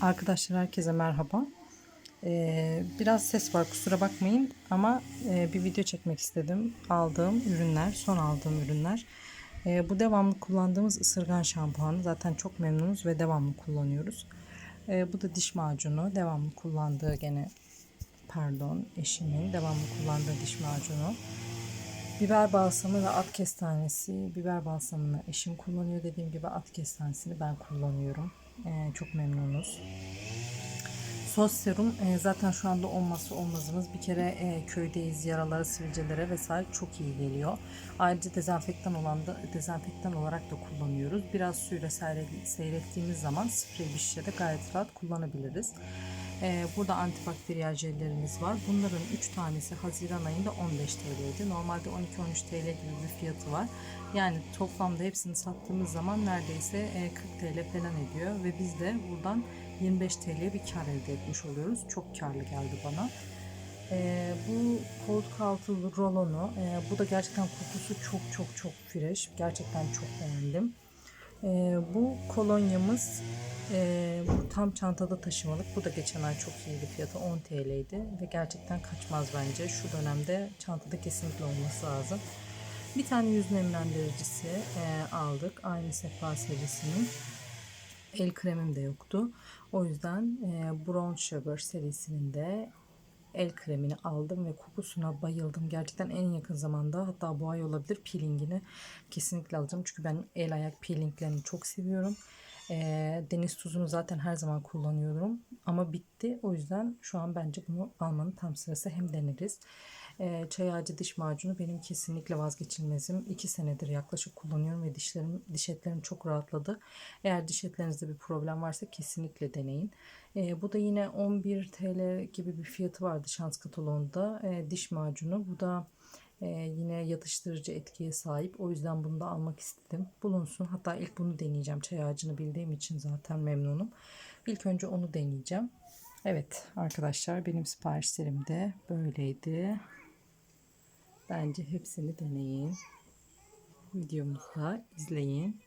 Arkadaşlar herkese merhaba. Ee, biraz ses var kusura bakmayın ama e, bir video çekmek istedim. Aldığım ürünler, son aldığım ürünler. Ee, bu devamlı kullandığımız ısırgan şampuanı. Zaten çok memnunuz ve devamlı kullanıyoruz. Ee, bu da diş macunu. Devamlı kullandığı gene pardon eşimin devamlı kullandığı diş macunu. Biber balsamı ve at kestanesi. Biber balsamını eşim kullanıyor. Dediğim gibi at kestanesini ben kullanıyorum. Ee, çok memnunuz. Sos serum e, zaten şu anda olmazsa olmazımız. Bir kere e, köydeyiz yaralara, sivilcelere vesaire çok iyi geliyor. Ayrıca dezenfektan olan da dezenfektan olarak da kullanıyoruz. Biraz suyla seyre- seyrettiğimiz zaman sprey bir şişede gayet rahat kullanabiliriz. E, burada antibakteriyel jellerimiz var. Bunların 3 tanesi Haziran ayında 15 TL'ydi. Normalde 12-13 TL gibi bir fiyatı var. Yani toplamda hepsini sattığımız zaman neredeyse e, 40 TL falan ediyor ve biz de buradan 25 TL'ye bir kar elde etmiş oluyoruz. Çok karlı geldi bana. Ee, bu koltuk altı rolonu, e, bu da gerçekten kokusu çok çok çok fresh. Gerçekten çok beğendim. Ee, bu kolonyamız e, bu tam çantada taşımalık. Bu da geçen ay çok iyiydi fiyatı 10 TL'ydi ve gerçekten kaçmaz bence. Şu dönemde çantada kesinlikle olması lazım. Bir tane yüz nemlendiricisi e, aldık. Aynı Sefa serisinin. El kremim de yoktu. O yüzden e, Brown Sugar serisinin de el kremini aldım ve kokusuna bayıldım. Gerçekten en yakın zamanda hatta bu ay olabilir peelingini kesinlikle alacağım. Çünkü ben el ayak peelinglerini çok seviyorum. E, deniz tuzunu zaten her zaman kullanıyorum ama bitti. O yüzden şu an bence bunu almanın tam sırası hem deneriz. E, çay ağacı diş macunu benim kesinlikle vazgeçilmezim. 2 senedir yaklaşık kullanıyorum ve dişlerim, diş etlerim çok rahatladı. Eğer diş etlerinizde bir problem varsa kesinlikle deneyin. E, bu da yine 11 TL gibi bir fiyatı vardı şans kataloğunda. E, diş macunu. Bu da e, yine yatıştırıcı etkiye sahip. O yüzden bunu da almak istedim. Bulunsun. Hatta ilk bunu deneyeceğim. Çay ağacını bildiğim için zaten memnunum. İlk önce onu deneyeceğim. Evet arkadaşlar benim siparişlerim de böyleydi. Bence hepsini deneyin. Videomuzu da izleyin.